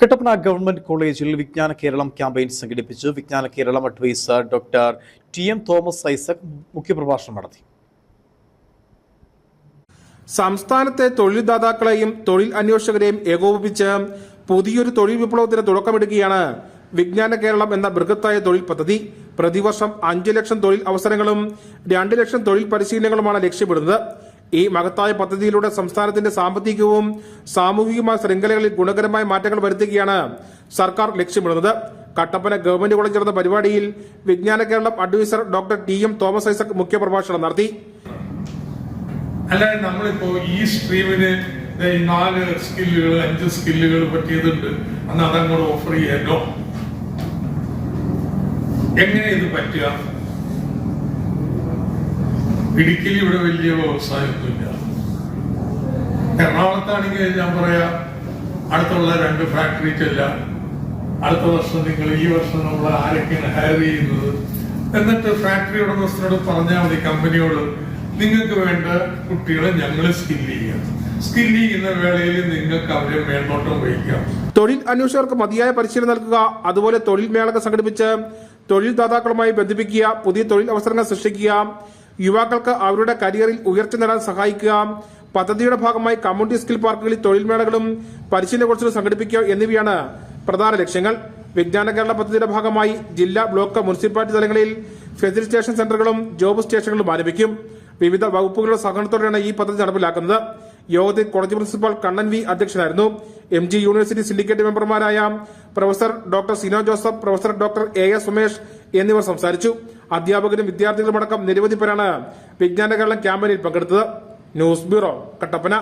Kattappana government കോളേജിൽ വിജ്ഞാന Keralam campaign സംഘടിപ്പിച്ചു. Vijnana Keralam advisor doctor T M Thomas Isaac മുഖ്യപ്രഭാഷണം നടത്തി. സംസ്ഥാനത്തെ തൊഴിൽദാതാക്കളെയും തൊഴിൽ അന്വേഷകരെയും ഏകോപിപ്പിച്ച് പുതിയൊരു തൊഴിൽ വിപ്ലവത്തിന് തുടക്കമിടുകയാണ് വിജ്ഞാന കേരളം എന്ന ബൃഹത്തായ തൊഴിൽ പദ്ധതി. പ്രതിവർഷം അഞ്ച് ലക്ഷം തൊഴിൽ അവസരങ്ങളും രണ്ട് ലക്ഷം തൊഴിൽ പരിശീലനങ്ങളുമാണ് ലക്ഷ്യമിടുന്നത്. ഈ മഹത്തായ പദ്ധതിയിലൂടെ സംസ്ഥാനത്തിന്റെ സാമ്പത്തികവും സാമൂഹികമായ ശൃംഖലകളിൽ ഗുണകരമായ മാറ്റങ്ങൾ വരുത്തുകയാണ് സർക്കാർ ലക്ഷ്യമിടുന്നത്. കട്ടപ്പന ഗവൺമെന്റ് കോളേജിൽ നടന്ന പരിപാടിയിൽ Vijnana Keralam advisor doctor T M Thomas Isaac മുഖ്യപ്രഭാഷണം നടത്തി. അല്ലാതെ നമ്മളിപ്പോ ഈ സ്ട്രീമിന് നാല് സ്കില്ലുകൾ അഞ്ച് സ്കില്ലുകൾ പറ്റിയതുണ്ട്. അന്ന് അതങ്ങോട്ട് ഓഫർ ചെയ്യാനോ എങ്ങനെ ഇത് പറ്റുക? ഇടുക്കിയിൽ ഇവിടെ വലിയ വ്യവസായമൊന്നുമില്ല. എറണാകുളത്താണെങ്കിൽ ഞാൻ പറയാ അടുത്തുള്ള രണ്ട് ഫാക്ടറി അടുത്ത വർഷം നിങ്ങൾ ഈ വർഷം നമ്മൾ ആരൊക്കെയാണ് ഹയർ ചെയ്യുന്നത്? എന്നിട്ട് ഫാക്ടറി ഉടമസ്ഥനോട് പറഞ്ഞാൽ മതി കമ്പനിയോട് നിങ്ങൾക്ക് വേണ്ട കുട്ടികളെ ഞങ്ങൾ സ്കിൽ ചെയ്യാം. സ്കിൽ ചെയ്യുന്ന വേളയിൽ നിങ്ങൾക്ക് അവരെ മേൽനോട്ടം വഹിക്കാം. തൊഴിൽ അന്വേഷകർക്ക് മതിയായ പരിശീലനം നൽകുക അതുപോലെ തൊഴിൽ മേളകൾ സംഘടിപ്പിച്ച് തൊഴിൽദാതാക്കളുമായി ബന്ധിപ്പിക്കുക പുതിയ തൊഴിൽ അവസരങ്ങൾ സൃഷ്ടിക്കുക യുവാക്കൾക്ക് അവരുടെ കരിയറിൽ ഉയർച്ച നേടാൻ സഹായിക്കുക. പദ്ധതിയുടെ ഭാഗമായി കമ്മ്യൂണിറ്റി സ്കിൽ പാർക്കുകളിൽ തൊഴിൽ മേളകളും പരിശീലന കോഴ്സുകൾ സംഘടിപ്പിക്കുക എന്നിവയാണ് പ്രധാന ലക്ഷ്യങ്ങൾ. വിജ്ഞാന കേരള പദ്ധതിയുടെ ഭാഗമായി ജില്ലാ ബ്ലോക്ക് മുനിസിപ്പാലിറ്റി തലങ്ങളിൽ ഫെസിലിറ്റേഷൻ സെന്ററുകളും ജോബ് സ്റ്റേഷനുകളും ആരംഭിക്കും. വിവിധ വകുപ്പുകളുടെ സഹകരണത്തോടെയാണ് ഈ പദ്ധതി നടപ്പിലാക്കുന്നത്. യോഗത്തിൽ കോളേജ് പ്രിൻസിപ്പൽ കണ്ണൻ വി അധ്യക്ഷനായിരുന്നു. എം ജി യൂണിവേഴ്സിറ്റി സിൻഡിക്കേറ്റ് മെമ്പർമാരായ professor doctor Sino Joseph professor doctor A S Sumesh എന്നിവർ സംസാരിച്ചു. അധ്യാപകരും വിദ്യാർത്ഥികളുമടക്കം നിരവധി പേരാണ് വിജ്ഞാന കേരളം ക്യാമ്പയിനിൽ പങ്കെടുത്തത്. News bureau Kattappana.